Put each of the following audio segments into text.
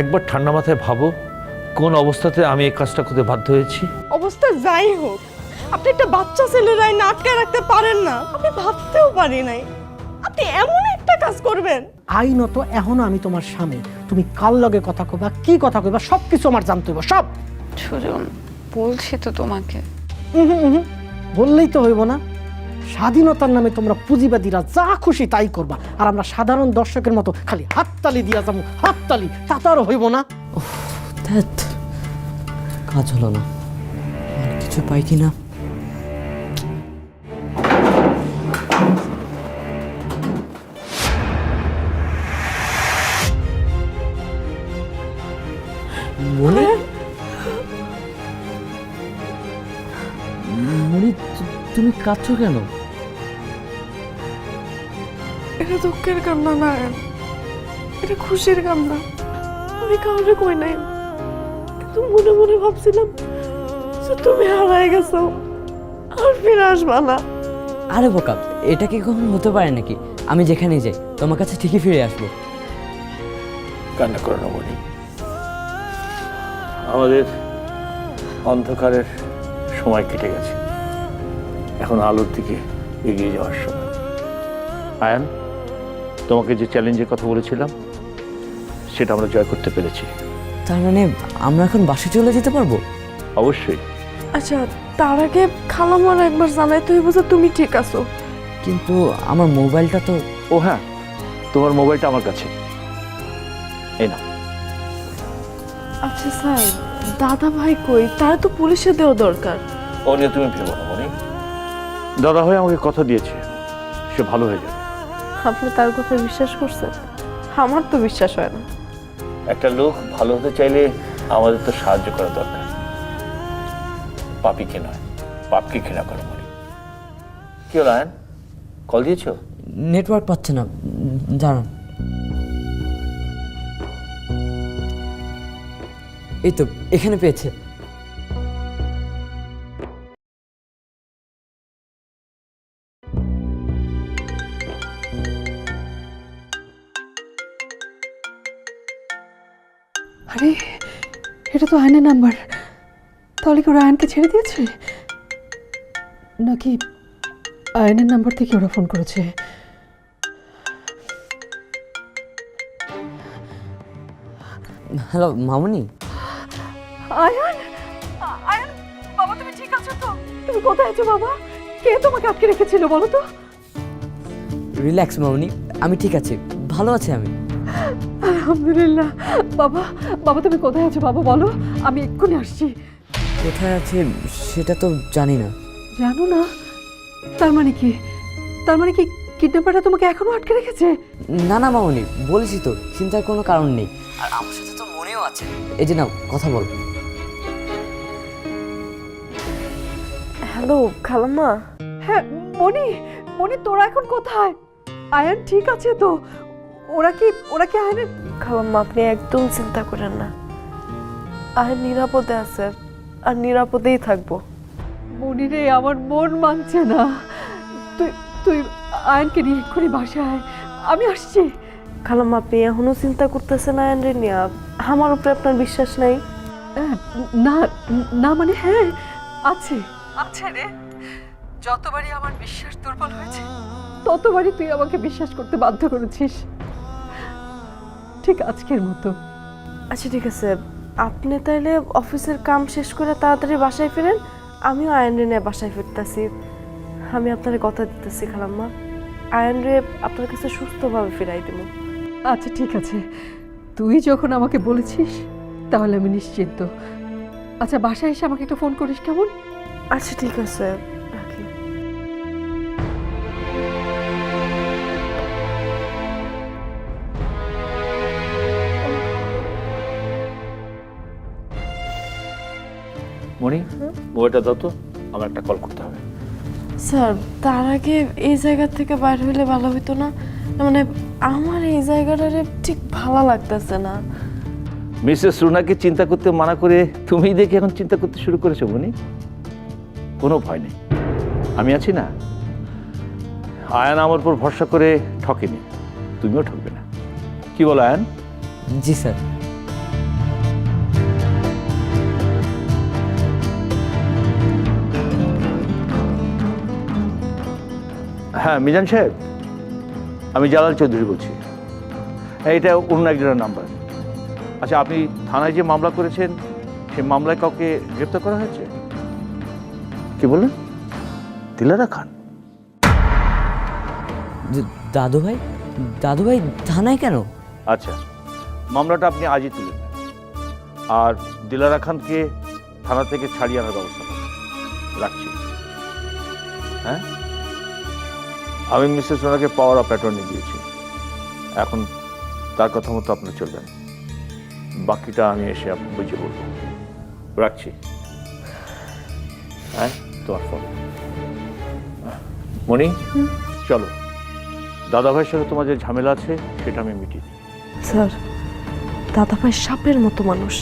একবার ঠান্ডা মাথায় ভাবো কোন অবস্থাতে আমি এই কাজটা করতে বাধ্য হয়েছি। অবস্থা যাই হোক আপনি একটা বাচ্চা ছেলেরাই না আটকে রাখতে পারেন না আমি ভাবতেও পারি নাই। আপনি এমন একটা কাজ করবেন। আইনত এখনও আমি তোমার স্বামী তুমি কার লগে কথা কইবা কি কথা কইবা সব কিছু আমার জানতে হইব সব। সুজন বলছি তো তোমাকে। বললেই তো হইব না। স্বাধীনতার নামে তোমরা পুঁজিবাদীরা যা খুশি তাই করবা। আর আমরা সাধারণ দর্শকের মতো খালি হাততালি দিয়া যাব। হাততালি তা তো আর হইব না কাজ হলো না। আর কিছু পাই কি না মনি তুমি কাঁদছো কেন? এটা দুঃখের কান্না না এটা খুশির কান্না। আমি কাউরে কই নাই। কিন্তু মনে মনে ভাবছিলাম যে তুমি হারায় গেছো। আর ফিরে আসবা না। আরে বোকা এটা কি কখনো হতে পারে নাকি? আমি যেখানেই যাই তোমার কাছে ঠিকই ফিরে আসব। কান্না করো না মনি। আমাদের অন্ধকারের সময় কেটে গেছে। এখন আলোর দিকে এগিয়ে যাওয়ার সময়। আয়ান? তোমাকে যে চ্যালেঞ্জের কথা বলেছিলাম সেটা আমরা জয় করতে পেরেছি। তার মানে আমরা এখন বাসে চলে যেতে পারব? অবশ্যই। আচ্ছা তার আগে খালামার একবার জানাই তুই বুঝে তুমি ঠিক আছো। কিন্তু আমার মোবাইলটা তো ও হ্যাঁ তোমার মোবাইলটা আমার কাছে। এই না আচ্ছা স্যার দাদা ভাই কই? তার তো পুলিশে দেওয়া দরকার। ও নিয়ে তুমি ভেবো না মনি। দাদা হয়ে আমাকে কথা দিয়েছে। সে ভালো হয়ে যাবে। আপনি তার কথা বিশ্বাস করছেন? আমার তো বিশ্বাস হয় না। একটা লোক ভালো হতে চাইলে আমাদের তো সাহায্য করা দরকার। পাপিকে নয় পাপকে ঘৃণা করো মনে। কি হলো আয়ন? কল দিয়েছ? নেটওয়ার্ক পাচ্ছে না দাঁড়ান। এই তো এখানে পেয়েছে। তো আয়নের নাম্বার। তাহলে কি ওরা আয়নকে ছেড়ে দিয়েছে? নাকি আয়নের নাম্বার থেকে ওরা ফোন করেছে? হ্যালো মামনি? আয়ান? আয়ান বাবা তুমি ঠিক আছো তো? তুমি কোথায় আছো বাবা? কে তোমাকে আটকে রেখেছিল বলো তো? রিল্যাক্স মামনি। আমি ঠিক আছি। ভালো আছি আমি। আলহামদুলিল্লাহ। বাবা বাবা তুমি কোথায় আছো? বাবা বলো। আমি এক্ষুনি আসছি। কোথায় আছে? সেটা তো জানি না। জানো না। তার মানে কি? তার মানে কি কিডন্যাপারটা তোমাকে এখনও আটকে রেখেছে? না না মামনি বলেছি তো চিন্তার কোনো কারণ নেই। আর আমার সাথে তো মনেও আছে। এই যে নাও কথা বল। হ্যালো খালাম্মা। হ্যাঁ মনি মনি তোরা এখন কোথায়? আয়ান ঠিক আছে তো? ওরা কি ওরা কি আয়নের খালাম্মা আপনি একদম চিন্তা করেন না? আর নিরাপদে আছে আর নিরাপদেই থাকব। মনি রে আমার মন মানছে না। তুই তুই আয়নকে নিয়ে এক্ষুনি বাসায় আয়। আমি আসছি। খালাম্মা আপনি এখনও চিন্তা করতেছেন আয়ান রে নিয়া? আমার উপরে আপনার বিশ্বাস নাই? না না মানে হ্যাঁ আছে। আছে রে। যতবারই আমার বিশ্বাস দুর্বল হয়েছে ততবারই তুই আমাকে বিশ্বাস করতে বাধ্য করেছিস। ঠিক আজকের মতো। আচ্ছা ঠিক আছে। আপনি তাইলে অফিসের কাম শেষ করে তাড়াতাড়ি বাসায় ফিরেন আমিও আয়ন রে নিয়ে বাসায় ফিরতেছি। আমি আপনার কথা দিতেছি খালাম্মা। আয়ন রে আপনার কাছে সুস্থভাবে ফিরাই দেবো। আচ্ছা ঠিক আছে। তুই যখন আমাকে বলেছিস তাহলে আমি নিশ্চিন্ত। আচ্ছা বাসায় এসে আমাকে একটা ফোন করিস কেমন? আচ্ছা ঠিক আছে। মনি মোবাইলটা দাও তো আমার একটা কল করতে হবে। স্যার তার আগে এই জায়গা থেকে বাইর হইলে ভালো হইতো না। মানে আমার এই জায়গাটারে ঠিক ভালো লাগতেছে না। মিসেস রুনাকে চিন্তা করতে মানা করে তুমি দেখে এখন চিন্তা করতে শুরু করেছ মনি কোনো ভয় নেই। আমি আছি না। আয়ান আমার উপর ভরসা করে ঠকেনি। তুমিও ঠকবে না। কি বলো আয়ান? জি স্যার। হ্যাঁ মিজান সাহেব আমি জালাল চৌধুরী বলছি। হ্যাঁ, এটা অন্য একজনের নাম্বার। আচ্ছা আপনি থানায় যে মামলা করেছেন সেই মামলায় কাউকে গ্রেপ্তার করা হয়েছে? কি বললেন? দিলারা খান। দাদু ভাই দাদু ভাই থানায় কেন? আচ্ছা মামলাটা আপনি আজই তুলে নেন। আর দিলারা খানকে থানা থেকে ছাড়িয়ে আনার ব্যবস্থা করুন। রাখছি। হ্যাঁ? আমি মিসেস ওনাকে পাওয়ার অফ অ্যাটর্নি দিয়েছি। এখন তার কথা মতো আপনি চলবেন। বাকিটা আমি এসে বুঝে বলব। রাখছি। হ্যাঁ তোমার ফোন মণি? চলো। দাদা ভাইয়ের সাথে তোমার যে ঝামেলা আছে সেটা আমি মিটিয়ে দিই। স্যার দাদাভাই সাপের মতো মানুষ।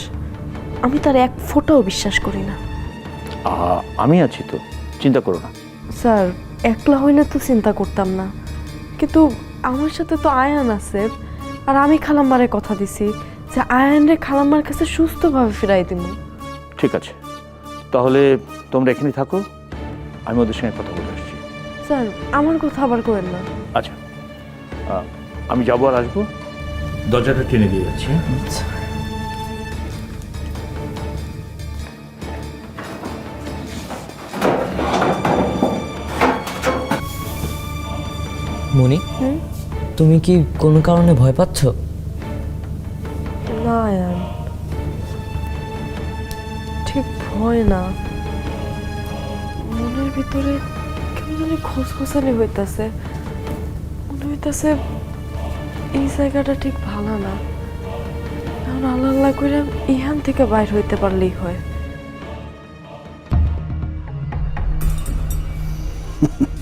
আমি তার এক ফোঁটাও বিশ্বাস করি না। আমি আছি তো। চিন্তা করো না। স্যার একলা হইলে তো চিন্তা করতাম না। কিন্তু আমার সাথে তো আয়ান আছে আর আমি খালাম্মারে কথা দিছি যে আয়ানরে খালাম্মার কাছে সুস্থভাবে ফিরাই দিব ঠিক আছে। তাহলে তোমরা এখানে থাকো আমি ওদের সঙ্গে কথা বলে আসছি। স্যার আমার কথা আবার করেন না। আচ্ছা। আমি যাব আর আসব। দরজাটা টেনে দিয়ে যাচ্ছি। হ্যাঁ? মনি? তুমি কি কোনো কারণে ভয় পাচ্ছ? না ঠিক ভয় না। মনের ভিতরে কেমন জানি খসখসানি হইতাছে। মনে হইতাছে এই জায়গাটা ঠিক ভালো না। এখন আল্লাহ আল্লাহ করে ইহান থেকে বাইর হইতে পারলেই হয়।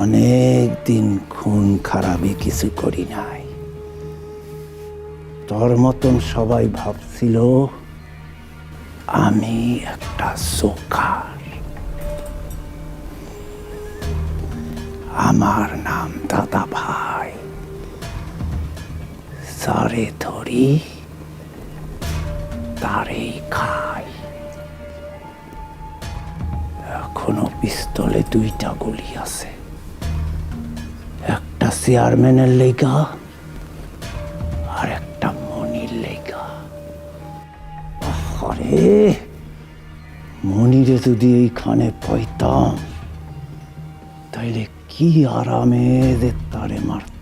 অনেক দিন খুন খারাপি কিছু করি নাই। তোর মতন সবাই ভাবছিল আমি একটা সোকার। আমার নাম দাদা ভাই। সারে ধরি তারেই খাই। এখনও পিস্তলে দুইটা গুলি আছে। চেয়ারম্যানের লেগা আর একটা মনির লেগা। আরে মনিরে যদি এইখানে পাইতাম, তাইলে কি আরামে তারে মারতে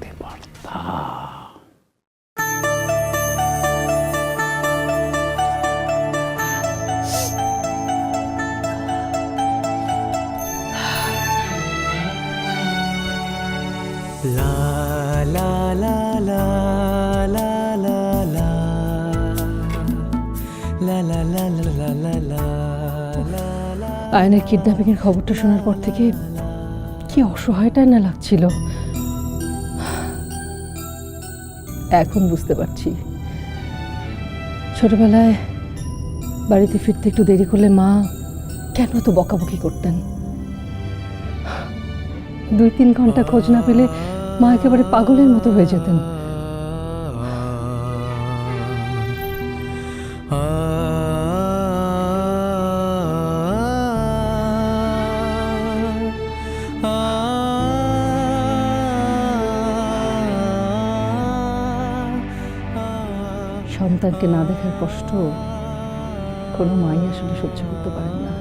আয়নের কিডন্যাপিং এর খবরটা শোনার পর থেকে কি অসহায়টাই না লাগছিল? এখন বুঝতে পারছি। ছোটবেলায় বাড়িতে ফিরতে একটু দেরি করলে মা কেন তো বকাবকি করতেন? দুই তিন ঘণ্টা খোঁজ না পেলে মা একেবারে পাগলের মতো হয়ে যেতেন। সন্তানকে না দেখার কষ্ট কোনো মাই আসলে সহ্য করতে পারেন না।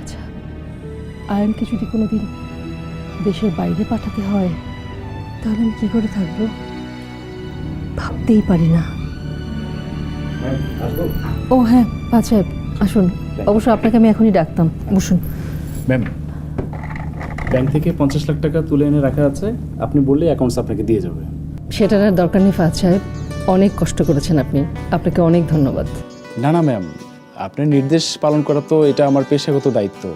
আচ্ছা আয়নকে যদি কোনোদিন দেশের বাইরে পাঠাতে হয় তাহলে আমি কি করে থাকব? ভাবতেই পারি না। ও হ্যাঁ পাঁচ সাহেব আসুন। অবশ্য আপনাকে আমি এখনই ডাকতাম বসুন। ম্যাম ব্যাংক থেকে পঞ্চাশ লাখ টাকা তুলে এনে রাখা আছে আপনি বললে অ্যাকাউন্টস আপনাকে দিয়ে যাবে। সেটার আর দরকার নেই ফাজ সাহেব। অনেক কষ্ট করেছেন আপনি। আপনাকে অনেক ধন্যবাদ। না না ম্যাম আপনার নির্দেশ পালন করা তো এটা আমার পেশাগত দায়িত্ব।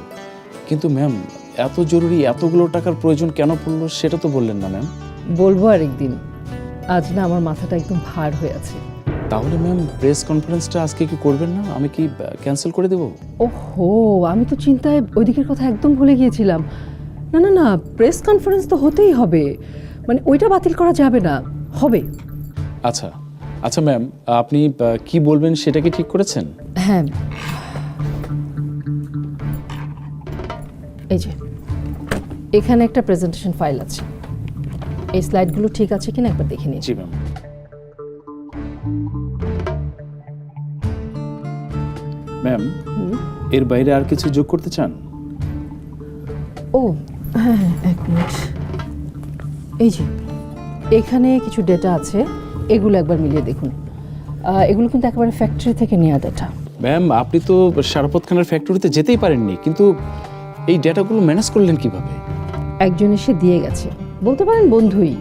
কিন্তু ম্যাম এত জরুরি এতগুলো টাকার প্রয়োজন কেন পড়ল সেটা তো বললেন না ম্যাম বলব আরেকদিন। আজ না আমার মাথাটা একদম ভার হয়ে আছে। তাহলে ম্যাম প্রেস কনফারেন্সটা আজকে কি করবেন না? আমি কি ক্যান্সেল করে দেবো? ওহো আমি তো চিন্তায় ওই দিকের কথা একদম ভুলে গিয়েছিলাম। না না না প্রেস কনফারেন্স তো হতেই হবে। মানে ওইটা বাতিল করা যাবে না। হবে। আচ্ছা আচ্ছা ম্যাম আপনি কি বলবেন সেটা কি ঠিক করেছেন? হ্যাঁ। এই যে এখানে একটা প্রেজেন্টেশন ফাইল আছে। এই স্লাইডগুলো ঠিক আছে কিনা একবার দেখে নিন। জি ম্যাম। ম্যাম এর বাইরে আর কিছু যোগ করতে চান? ও হ্যাঁ হ্যাঁ, এক মিনিট। এই যে এখানে কিছু ডেটা আছে। এগুলো একবার মিলিয়ে দেখুন। এগুলো কিন্তু একেবারে ফ্যাক্টরি থেকে নেওয়া ডেটা ম্যাম আপনি তো শারাপত খানের ফ্যাক্টরিতে যেতেই পারেননি কিন্তু এই ডেটাগুলো ম্যানেজ করলেন কীভাবে? একজন এসে দিয়ে গেছে। বলতে পারেন বন্ধুই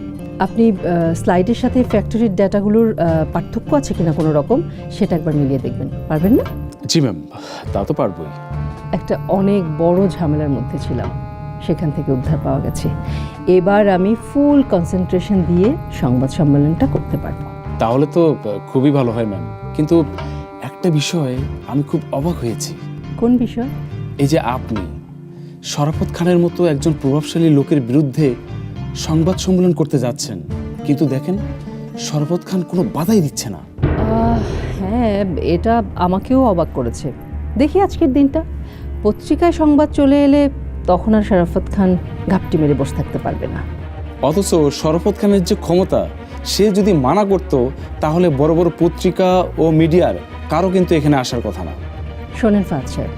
আপনি স্লাইডের সাথে ফ্যাক্টরির ডেটাগুলোর পার্থক্য আছে কিনা কোনো রকম সেটা একবার মিলিয়ে দেখবেন। পারবেন না? জি ম্যাম তা তো পারবই। একটা অনেক বড় ঝামেলার মধ্যে ছিলাম। সেখান থেকে উদ্ধার পাওয়া গেছে। এবার আমি ফুল কনসেন্ট্রেশন দিয়ে সংবাদ সম্মেলনটা করতে পারব। তাহলে তো খুবই ভালো হয় ম্যাম কিন্তু একটা বিষয়ে আমি খুব অবাক হয়েছি। কোন বিষয়? এই যে আপনি শরাফত খানের মতো একজন প্রভাবশালী লোকের বিরুদ্ধে সংবাদ সম্মেলন করতে যাচ্ছেন কিন্তু দেখেন শরাফত খান কোনো বাধাই দিচ্ছে না। হ্যাঁ এটা আমাকেও অবাক করেছে। দেখি আজকের দিনটা। পত্রিকায় সংবাদ চলে এলে তখন আর শরাফত খান ঘাপটি মেরে বসে থাকতে পারবে না। অথচ শরাফত খানের যে ক্ষমতা সে যদি মানা করত তাহলে বড় বড় পত্রিকা ও মিডিয়ার কারও কিন্তু এখানে আসার কথা না। শোনেন ফাদ সাহেব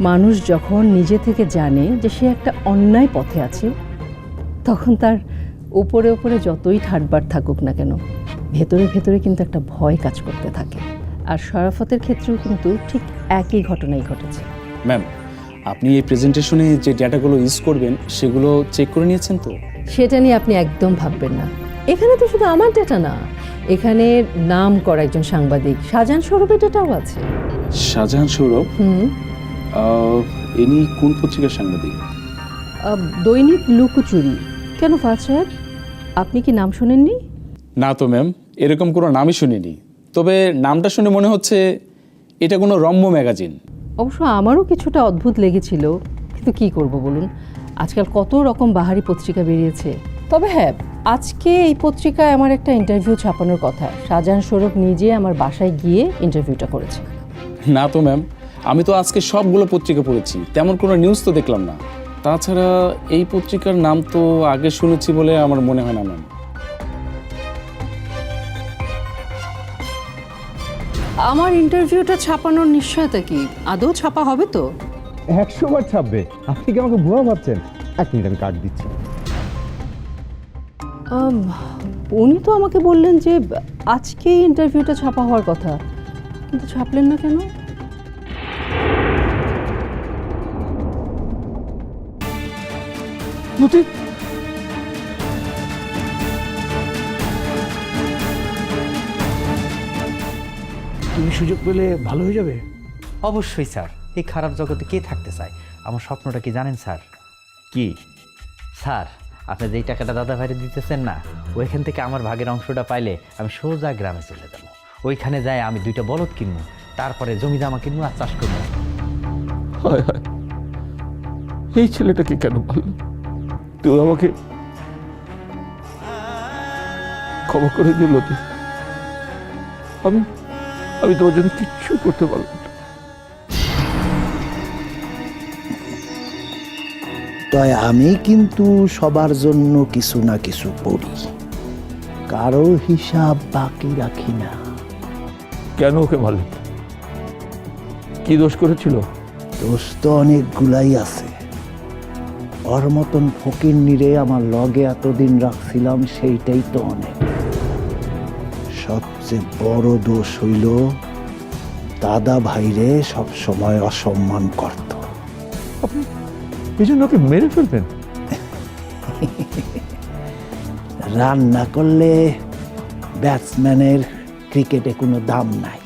মানুষ যখন নিজে থেকে জানে যে সে একটা অন্যায় পথে আছে তখন তার উপরে উপরে যতই ঠাটবার থাকুক না কেন ভেতরে ভেতরে কিন্তু একটা ভয় কাজ করতে থাকে। আর শরাফতের ক্ষেত্রেও কিন্তু ঠিক একই ঘটনাই ঘটেছে। ম্যাম আপনি এই প্রেজেন্টেশনে যে ডেটাগুলো ইউজ করবেন সেগুলো চেক করে নিয়েছেন তো? সেটা নিয়ে আপনি একদম ভাববেন না। এখানে তো শুধু আমার ডেটা না এখানে নাম করা একজন সাংবাদিক শাহজাহান স্বরূপের ডেটাও আছে। শাহজাহান সৌরভ? হুম। ইনি কোন পত্রিকার সাংবাদিক? দৈনিক লুকোচুরি। কেন ফাজ সাহেব? আপনি কি নাম শোনেননি? না তো ম্যাম এরকম কোনো নামই শুনিনি। তবে নামটা শুনে মনে হচ্ছে এটা কোনো রম্য ম্যাগাজিন। অবশ্য আমারও কিছুটা অদ্ভুত লেগেছিল, কিন্তু কি করব বলুন? আজকাল কত রকম বাহারি পত্রিকা বেরিয়েছে। তবে হ্যাঁ আজকে এই পত্রিকায় আমার একটা ইন্টারভিউ ছাপানোর কথা। শাহজাহান স্বরূপ নিজে আমার বাসায় গিয়ে ইন্টারভিউটা করেছে। না তো ম্যাম, আমি তো আজকে সবগুলো পত্রিকা পড়েছি, তেমন কোনো নিউজ তো দেখলাম না। তাছাড়া এই পত্রিকার নাম তো আগে শুনেছি বলে আমার মনে হয় না ম্যাম। আমার ইন্টারভিউটা ছাপানোর নিশ্চয়তা কি? আদৌ ছাপা হবে তো? একশো বার ছাপবে। আপনি কি আমাকে ভুয়া ভাবছেন? এক মিনিট আমি কার্ড দিচ্ছি। আম, উনি তো আমাকে বললেন যে আজকেই ইন্টারভিউটা ছাপা হওয়ার কথা। কিন্তু ছাপলেন না কেন? নতি সুযোগ পেলে ভালো হয়ে যাবে? অবশ্যই স্যার। এই খারাপ জগতে কে থাকতে চায়? আমার স্বপ্নটা কি জানেন স্যার? কি? স্যার আপনি যেই টাকাটা দাদা ভাইরে দিতেছেন না ওইখান থেকে আমার ভাগের অংশটা পাইলে আমি সোজা গ্রামে চলে যাব। ওইখানে যাই আমি দুইটা বলদ কিনবো তারপরে জমি জামা কিনবো আর চাষ করব। হায় হায়। এই ছেলেটাকে কেন বলল? তুই আমাকে ক্ষমা করে দিল আমি আমি তোমার জন্য কিচ্ছু করতে পারলাম না। তাই আমি কিন্তু সবার জন্য কিছু না কিছু করি। কারও হিসাব বাকি রাখি না। কেন ওকে মারলি? কি দোষ করেছিল? দোষ তো অনেকগুলাই আছে। ওর মতন ফকির নিরে আমার লগে এতদিন রাখছিলাম সেইটাই তো অনেক। সবচেয়ে বড় দোষ হইল দাদা ভাইরে সব সময় অসম্মান করত। এই জন্য ওকে মেরে ফেলবেন? রান না করলে ব্যাটসম্যানের ক্রিকেটে কোনো দাম নাই।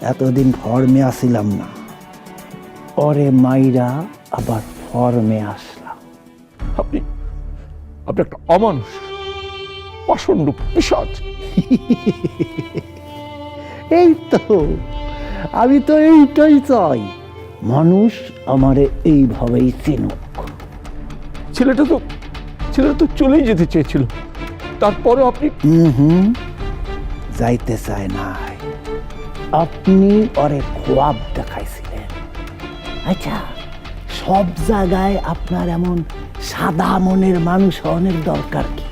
এতদিন ফর্মে আসিলাম না। পরে মাইরা আবার ফর্মে আসলাম। আপনি আপনি একটা অমানুষ। পাষণ্ড পিসাচ এই তো, আমি তো এইটাই চাই। মানুষ আমারে এইভাবেই চিনুক। ছেলেটা তো ছেলেটা তো চলেই যেতে চেয়েছিল। তারপরও আপনি হুম, যাইতে চায় নাই। আপনি ওরে খোয়াব দেখাইছিলেন। আচ্ছা সব জায়গায় আপনার এমন সাদা মনের মানুষ অনেক দরকার কি?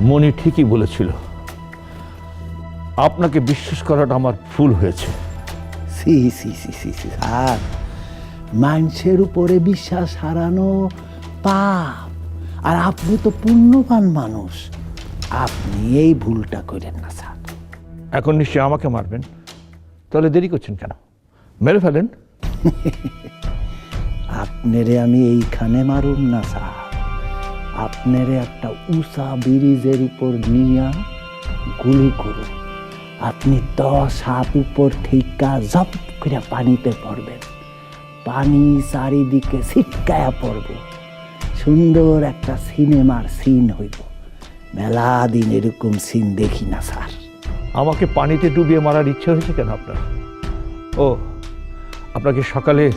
মনি ঠিকই বলেছিল আপনাকে বিশ্বাস করাটা আমার ভুল হয়েছে। সি সি সি সি সি স্যার মানুষের উপরে বিশ্বাস হারানো পাপ আর আপনি তো পুণ্যবান মানুষ। আপনি এই ভুলটা করেন না স্যার। এখন নিশ্চয়ই আমাকে মারবেন। তাহলে দেরি করছেন কেন? মেরে ফেলেন। আপনারে আমি এইখানে মারুম না স্যার। আপনারে একটা উষা ব্রিজের উপর নিয়া গুলি করুন আপনি দশ হাত উপর থেকে জপ করে পানিতে পড়বেন। পানি চারিদিকে ছিটকায়া পড়ব। সুন্দর একটা সিনেমার সিন হইব। মেলা দিন এরকম সিন দেখি না, স্যার। আমাকে পানিতে ডুবিয়ে মারার ইচ্ছা হয়েছে কেন আপনার? ও, আপনাকে সকালে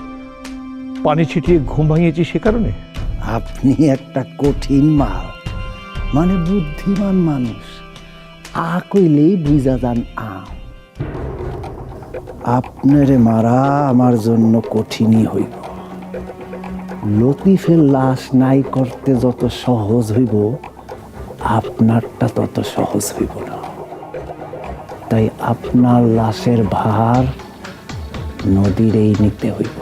পানি ছিটিয়ে ঘুম ভাঙিয়েছি সে কারণে? আপনি একটা কঠিন মাল মানে বুদ্ধিমান মানুষ। আ কইলেই বুঝা যান আম আপনারে মারা আমার জন্য কঠিনই হইব। লতিফের লাশ নাই করতে যত সহজ হইব, আপনারটা তত সহজ হইব না। তাই আপনার লাশের ভার নদীরেই নিতে হইব।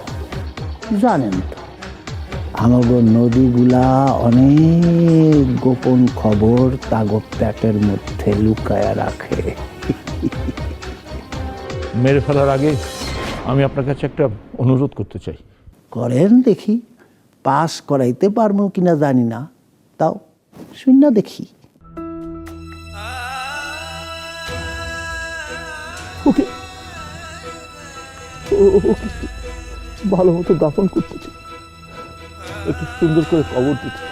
জানেন তো আমাগো নদীগুলা অনেক গোপন খবর তাগো প্যাটের মধ্যে লুকায়া রাখে। মেরে ফেলার আগে আমি আপনার কাছে একটা অনুরোধ করতে চাই। করেন দেখি পাস করাইতে পারব কিনা জানি না তাও শূন্য দেখি। ওকে ভালো মতো দাফন করতে চাই। একটু সুন্দর করে কবর দিতে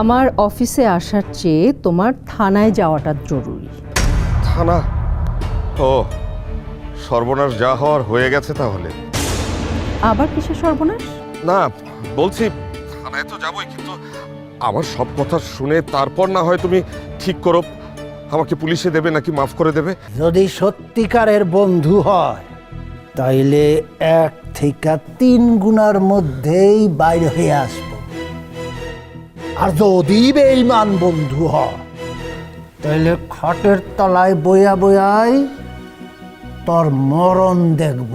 আমার অফিসে আসার চেয়ে তোমার থানায় যাওয়াটা জরুরি। থানা? ও সর্বনাশ যা হওয়ার হয়ে গেছে তাহলে। আবার কিসের সর্বনাশ? না বলছি থানায় তো যাবোই কিন্তু আমার সব কথা শুনে তারপর না হয় তুমি ঠিক করো। আমাকে পুলিশে দেবে নাকি মাফ করে দেবে? যদি সত্যিকারের বন্ধু হয় তাইলে এক থেকে তিন গুণার মধ্যেই বাইর হয়ে আসব। আর যদি বেইমান বন্ধু হ তাইলে খটের তলায় বয়া বয়াই তোর মরণ দেখব।